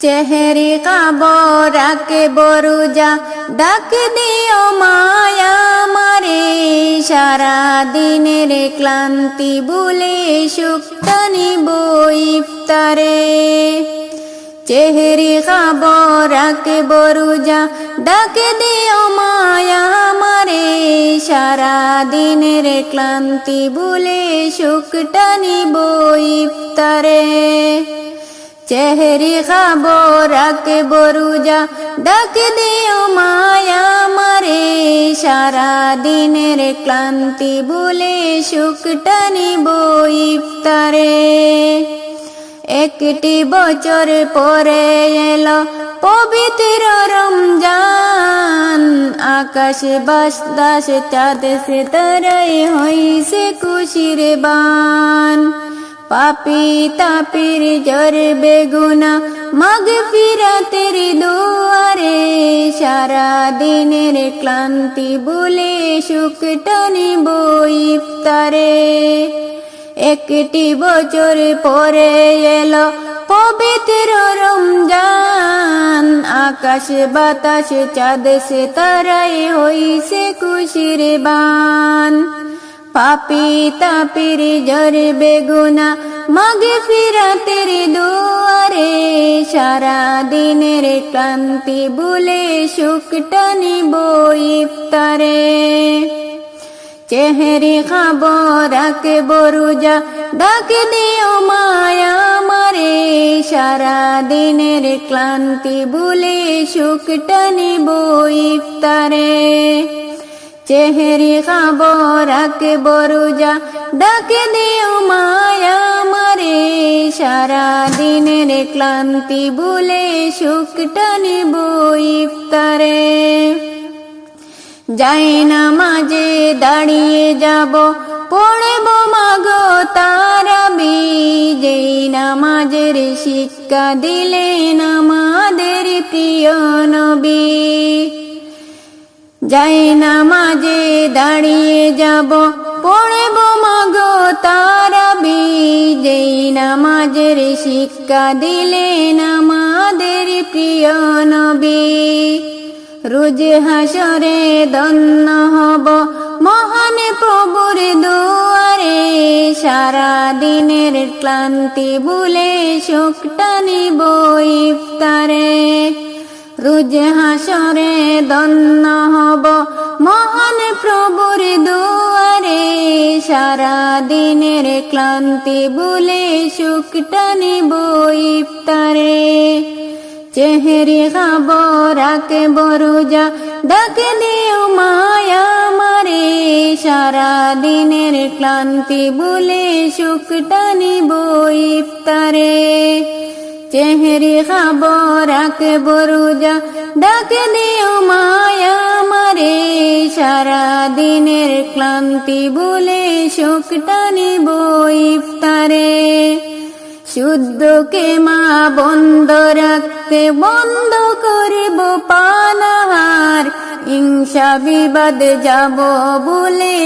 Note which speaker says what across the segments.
Speaker 1: চেহারি কাবরাকে বরুজা, ডাক দিও মায়া মারে। সারা দিনের ক্লান্তি বলে সুক্তানি বইফতারে চেহারি কাবরাকে বরুজা, ডাক দিও মায়া মারে। সারা দিনের ক্লান্তি বলে সুক্তানি বইফতারে চেহারি খাব রাকে বরুজা ডাক দিও মায়া মারে সারা দিনের ক্লান্তি বলে সুখটানি বইফতারে একটি বছর পরে এলো পবিত্র রমজান, আকাশ বাসদাস চাঁদ সে তারাই হইছে খুশির বান। পাপি তাপির জর বেগুনা, মগ ফিরাতের দুয়ারে সারা দিনের ক্লান্তি বলে সুখটানি বইফতারে একটি বছর পরে এলো পবিত্র রমজান, আকাশ বাতাস চাঁদ সে তারাই হইছে খুশির বান। পাপি তাপির জর বেগুনা, মাগে ফিরাতের দুয়ারে সারা দিনের ক্লান্তি বলে সুখটানি বইফতারে চেহারি খাবরাকে বরুজা ডাক দিও মায়া মারে সারা দিনের ক্লান্তি বলে সুখটানি বইফতারে চেহারি খাবরাকে বরুজা, ডাক দিও মায়া মারে। সারা দিনের ক্লান্তি বলে সুখটানি বইফতারে যাই না মাঝে দাঁড়িয়ে যাব, পড়ব মাগো তারাবি যেই নামাজের শিক্ষা দিলেন আমাদের প্রিয় নবী। যাই না মাঝে দাঁড়িয়ে যাব, পড়ব মাগো তারাবি যেই নামাজের শিক্ষা দিলেন আমাদের প্রিয় নবী। রোজ হাসরে দন্ন হব মহান প্রভুর দুয়ারে। সারা দিনের ক্লান্তি ভুলে শোকটানি বইফতারে রোজ হাসরে দন্ন হব। মহান প্রভুর দুয়ারে সারা দিনের ক্লান্তি ভুলে সুখটানি বইফতারে চেহারি খাবরাকে বরুজা ডাক দিও মায়া মারে সারা দিনের ক্লান্তি বলে সুখটানি বইফতারে চেহারি খাবরাকে বরুজা ডাক দিও মায়া মারে। সারা দিনের ক্লান্তি বলে সুখটানি বইফতারে শুদ্ধকে মা বন্ধ রাখতে বন্ধ করব পানাহার। হিংসা বিবাদ যাব বলে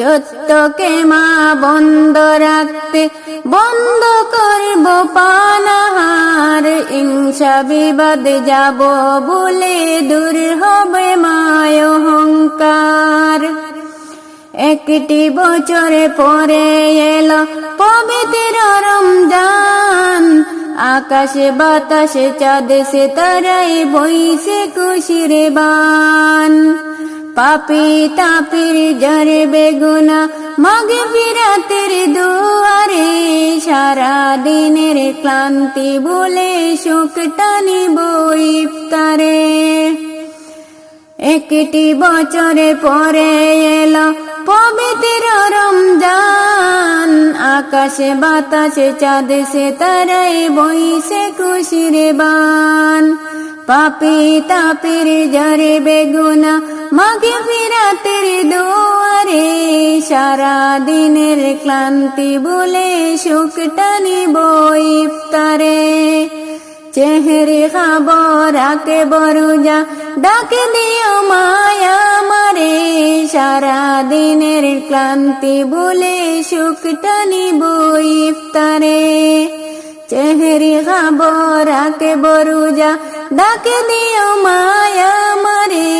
Speaker 1: সত্যকে মা বন্ধ রাখতে, বন্ধ করব পানাহার। হিংসা বিবাদ যাব বলে দূর হবে মায় অহংকার। একটি বছরে পরে এলো পবিত্র রমজান। আকাশে বাতাসে চাঁদে সে তারাই বইছে খুশির বান। পাপি তাপির জরে বেগুনা, মাগে ফিরাতের দুয়ারে সারা দিনের ক্লান্তি বলে সুখটানি বইফতারে একটি বছরে পরে এলো পবিত্র রমজান, আকাশে বাতাসে চাঁদ সে তারাই বইছে খুশির বান। পাপি তাপির জরে বেগুনা, মাগে ফিরাতের দুয়ারে সারা দিনের ক্লান্তি বলে সুখটানি বইফতারে চেহারি খাবর আকে বরুজা, ডাকে দিও মায়া মারে সারা দিনের ক্লান্তি বলে সুখটা নিব ইফতারে। চেহারি খাবর আকে বরুজা ডাকে দিও মায়া মারে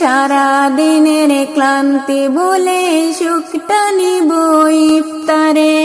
Speaker 1: সারা দিনের ক্লান্তি বলে সুখটা নিব ইফতারে।